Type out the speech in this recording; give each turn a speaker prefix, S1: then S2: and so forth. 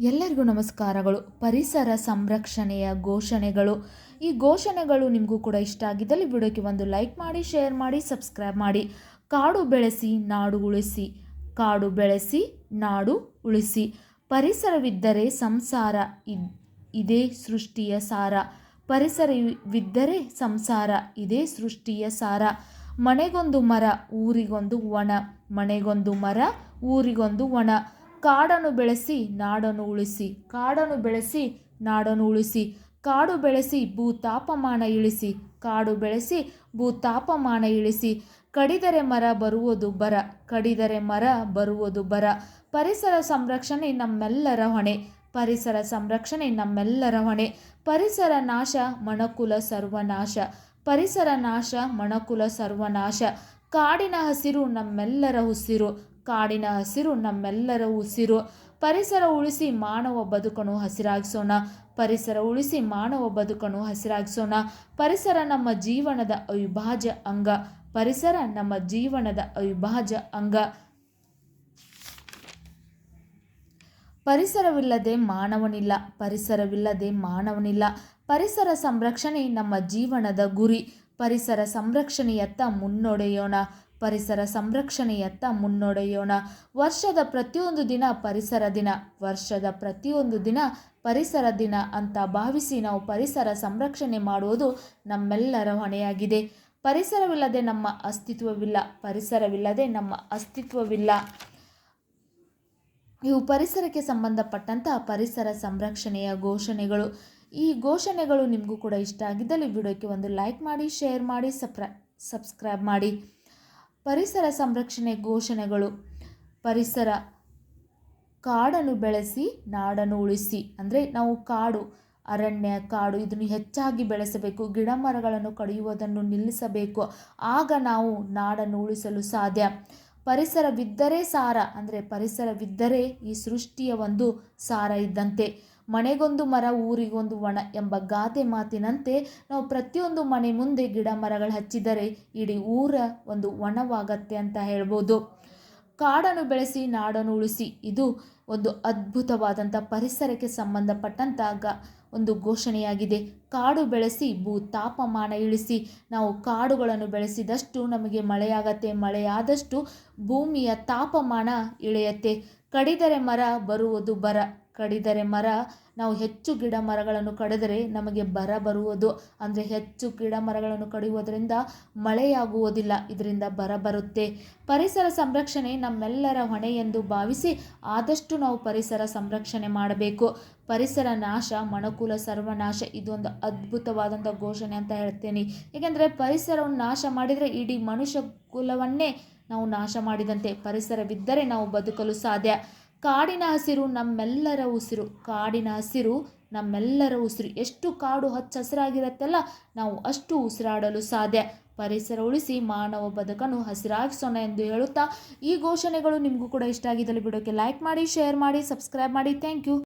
S1: ಎಲ್ಲರಿಗೂ ನಮಸ್ಕಾರಗಳು. ಪರಿಸರ ಸಂರಕ್ಷಣೆಯ ಘೋಷಣೆಗಳು. ಈ ಘೋಷಣೆಗಳು ನಿಮಗೂ ಕೂಡ ಇಷ್ಟ ಆಗಿದ್ದಲ್ಲಿ ವಿಡಿಯೋಕ್ಕೆ ಒಂದು ಲೈಕ್ ಮಾಡಿ, ಶೇರ್ ಮಾಡಿ, ಸಬ್ಸ್ಕ್ರೈಬ್ ಮಾಡಿ. ಕಾಡು ಬೆಳೆಸಿ, ನಾಡು ಉಳಿಸಿ. ಕಾಡು ಬೆಳೆಸಿ, ನಾಡು ಉಳಿಸಿ. ಪರಿಸರವಿದ್ದರೆ ಸಂಸಾರ ಇದ್- ಸೃಷ್ಟಿಯ ಸಾರ. ಪರಿಸರವಿದ್ದರೆ ಸಂಸಾರ ಇದೇ ಸೃಷ್ಟಿಯ ಸಾರ. ಮನೆಗೊಂದು ಮರ, ಊರಿಗೊಂದು ಒಣ. ಮನೆಗೊಂದು ಮರ, ಊರಿಗೊಂದು ವನ ಕಾಡನ್ನು ಬೆಳೆಸಿ ನಾಡನ್ನು ಉಳಿಸಿ, ಕಾಡನ್ನು ಬೆಳೆಸಿ ನಾಡನ್ನು ಉಳಿಸಿ, ಕಾಡು ಬೆಳೆಸಿ ಭೂ ತಾಪಮಾನ ಇಳಿಸಿ, ಕಾಡು ಬೆಳೆಸಿ ಭೂ ತಾಪಮಾನ ಇಳಿಸಿ, ಕಡಿದರೆ ಮರ ಬರುವುದು ಬರ, ಕಡಿದರೆ ಮರ ಬರುವುದು ಬರ. ಪರಿಸರ ಸಂರಕ್ಷಣೆ ನಮ್ಮೆಲ್ಲರ ಹೊಣೆ, ಪರಿಸರ ಸಂರಕ್ಷಣೆ ನಮ್ಮೆಲ್ಲರ ಹೊಣೆ. ಪರಿಸರ ನಾಶ, ಮಣಕುಲ ಸರ್ವನಾಶ. ಪರಿಸರ ನಾಶ, ಮಣಕುಲ ಸರ್ವನಾಶ. ಕಾಡಿನ ಹಸಿರು ನಮ್ಮೆಲ್ಲರ ಉಸಿರು ಕಾಡಿನ ಹಸಿರು, ನಮ್ಮೆಲ್ಲರ ಉಸಿರು. ಪರಿಸರ ಉಳಿಸಿ ಮಾನವ ಬದುಕನ್ನು ಹಸಿರಾಗಿಸೋಣ. ಪರಿಸರ ಉಳಿಸಿ ಮಾನವ ಬದುಕನ್ನು ಹಸಿರಾಗಿಸೋಣ. ಪರಿಸರ ನಮ್ಮ ಜೀವನದ ಅವಿಭಾಜ್ಯ ಅಂಗ. ಪರಿಸರ ನಮ್ಮ ಜೀವನದ ಅವಿಭಾಜ್ಯ ಅಂಗ. ಪರಿಸರವಿಲ್ಲದೆ ಮಾನವನಿಲ್ಲ. ಪರಿಸರವಿಲ್ಲದೆ ಮಾನವನಿಲ್ಲ. ಪರಿಸರ ಸಂರಕ್ಷಣೆ ನಮ್ಮ ಜೀವನದ ಗುರಿ. ಪರಿಸರ ಸಂರಕ್ಷಣೆಯತ್ತ ಮುನ್ನಡೆಯೋಣ. ಪರಿಸರ ಸಂರಕ್ಷಣೆಯತ್ತ ಮುನ್ನಡೆಯೋಣ. ವರ್ಷದ ಪ್ರತಿಯೊಂದು ದಿನ ಪರಿಸರ ದಿನ. ವರ್ಷದ ಪ್ರತಿಯೊಂದು ದಿನ ಪರಿಸರ ದಿನ ಅಂತ ಭಾವಿಸಿ ನಾವು ಪರಿಸರ ಸಂರಕ್ಷಣೆ ಮಾಡುವುದು ನಮ್ಮೆಲ್ಲರ ಹೊಣೆಯಾಗಿದೆ. ಪರಿಸರವಿಲ್ಲದೆ ನಮ್ಮ ಅಸ್ತಿತ್ವವಿಲ್ಲ. ಪರಿಸರವಿಲ್ಲದೆ ನಮ್ಮ ಅಸ್ತಿತ್ವವಿಲ್ಲ. ಇವು ಪರಿಸರಕ್ಕೆ ಸಂಬಂಧಪಟ್ಟಂತಹ ಪರಿಸರ ಸಂರಕ್ಷಣೆಯ ಘೋಷಣೆಗಳು. ಈ ಘೋಷಣೆಗಳು ನಿಮಗೂ ಕೂಡ ಇಷ್ಟ ಆಗಿದ್ದಲ್ಲಿ ವಿಡಿಯೋಕ್ಕೆ ಒಂದು ಲೈಕ್ ಮಾಡಿ ಶೇರ್ ಮಾಡಿ, ಸಪ್ರ ಸಬ್ಸ್ಕ್ರೈಬ್ ಮಾಡಿ. ಪರಿಸರ ಸಂರಕ್ಷಣೆ ಘೋಷಣೆಗಳು. ಪರಿಸರ ಕಾಡನ್ನು ಬೆಳೆಸಿ, ನಾಡನ್ನು ಉಳಿಸಿ. ಅಂದರೆ ನಾವು ಕಾಡು, ಅರಣ್ಯ, ಕಾಡು ಇದನ್ನು ಹೆಚ್ಚಾಗಿ ಬೆಳೆಸಬೇಕು. ಗಿಡ ಮರಗಳನ್ನು ಕಡಿಯುವುದನ್ನು ನಿಲ್ಲಿಸಬೇಕು. ಆಗ ನಾವು ನಾಡನ್ನು ಉಳಿಸಲು ಸಾಧ್ಯ. ಪರಿಸರವಿದ್ದರೆ ಸಾರ. ಅಂದರೆ ಪರಿಸರವಿದ್ದರೆ ಈ ಸೃಷ್ಟಿಯ ಒಂದು ಸಾರ ಇದ್ದಂತೆ. ಮನೆಗೊಂದು ಮರ, ಊರಿಗೊಂದು ಒಣ ಎಂಬ ಗಾದೆ ಮಾತಿನಂತೆ ನಾವು ಪ್ರತಿಯೊಂದು ಮನೆ ಮುಂದೆ ಗಿಡ ಮರಗಳು ಹಚ್ಚಿದರೆ ಇಡೀ ಊರ ಒಂದು ಒಣವಾಗತ್ತೆ ಅಂತ ಹೇಳ್ಬೋದು. ಕಾಡನ್ನು ಬೆಳೆಸಿ, ನಾಡನ್ನು ಉಳಿಸಿ, ಇದು ಒಂದು ಅದ್ಭುತವಾದಂಥ ಪರಿಸರಕ್ಕೆ ಸಂಬಂಧಪಟ್ಟಂಥ ಗ ಒಂದು ಘೋಷಣೆಯಾಗಿದೆ. ಕಾಡು ಬೆಳೆಸಿ, ಭೂ ತಾಪಮಾನ ಇಳಿಸಿ, ನಾವು ಕಾಡುಗಳನ್ನು ಬೆಳೆಸಿದಷ್ಟು ನಮಗೆ ಮಳೆಯಾಗತ್ತೆ, ಮಳೆಯಾದಷ್ಟು ಭೂಮಿಯ ತಾಪಮಾನ ಇಳೆಯತ್ತೆ. ಕಡಿದರೆ ಮರ, ಬರುವುದು ಬರ. ಕಡಿದರೆ ಮರ, ನಾವು ಹೆಚ್ಚು ಗಿಡ ಮರಗಳನ್ನು ಕಡಿದರೆ ನಮಗೆ ಬರ ಬರುವುದು. ಅಂದರೆ ಹೆಚ್ಚು ಗಿಡ ಮರಗಳನ್ನು ಕಡಿಯುವುದರಿಂದ ಮಳೆಯಾಗುವುದಿಲ್ಲ, ಇದರಿಂದ ಬರ ಬರುತ್ತೆ. ಪರಿಸರ ಸಂರಕ್ಷಣೆ ನಮ್ಮೆಲ್ಲರ ಹೊಣೆ ಎಂದು ಭಾವಿಸಿ ಆದಷ್ಟು ನಾವು ಪರಿಸರ ಸಂರಕ್ಷಣೆ ಮಾಡಬೇಕು. ಪರಿಸರ ನಾಶ ಮಣಕುಲ ಸರ್ವನಾಶ, ಇದೊಂದು ಅದ್ಭುತವಾದಂಥ ಘೋಷಣೆ ಅಂತ ಹೇಳ್ತೇನೆ. ಏಕೆಂದರೆ ಪರಿಸರವನ್ನು ನಾಶ ಮಾಡಿದರೆ ಇಡೀ ಮನುಷ್ಯ ಕುಲವನ್ನೇ ನಾವು ನಾಶ ಮಾಡಿದಂತೆ ಪರಿಸರವಿದ್ದರೆ ನಾವು ಬದುಕಲು ಸಾಧ್ಯ. ಕಾಡಿನ ಹಸಿರು ನಮ್ಮೆಲ್ಲರ ಉಸಿರು, ಕಾಡಿನ ಹಸಿರು ನಮ್ಮೆಲ್ಲರ ಉಸಿರು. ಎಷ್ಟು ಕಾಡು ಹಚ್ಚ ಹಸಿರಾಗಿರುತ್ತಲ್ಲ, ನಾವು ಅಷ್ಟು ಉಸಿರಾಡಲು ಸಾಧ್ಯ. ಪರಿಸರ ಉಳಿಸಿ ಮಾನವ ಬದುಕನ್ನು ಹಸಿರಾಗಿಸೋಣ ಎಂದು ಹೇಳುತ್ತಾ ಈ ಘೋಷಣೆಗಳು ನಿಮಗೂ ಕೂಡ ಇಷ್ಟ ಆಗಿದ್ದಲ್ಲಿ ಬಿಡೋಕ್ಕೆ ಲೈಕ್ ಮಾಡಿ ಶೇರ್ ಮಾಡಿ ಸಬ್ಸ್ಕ್ರೈಬ್ ಮಾಡಿ. Thank you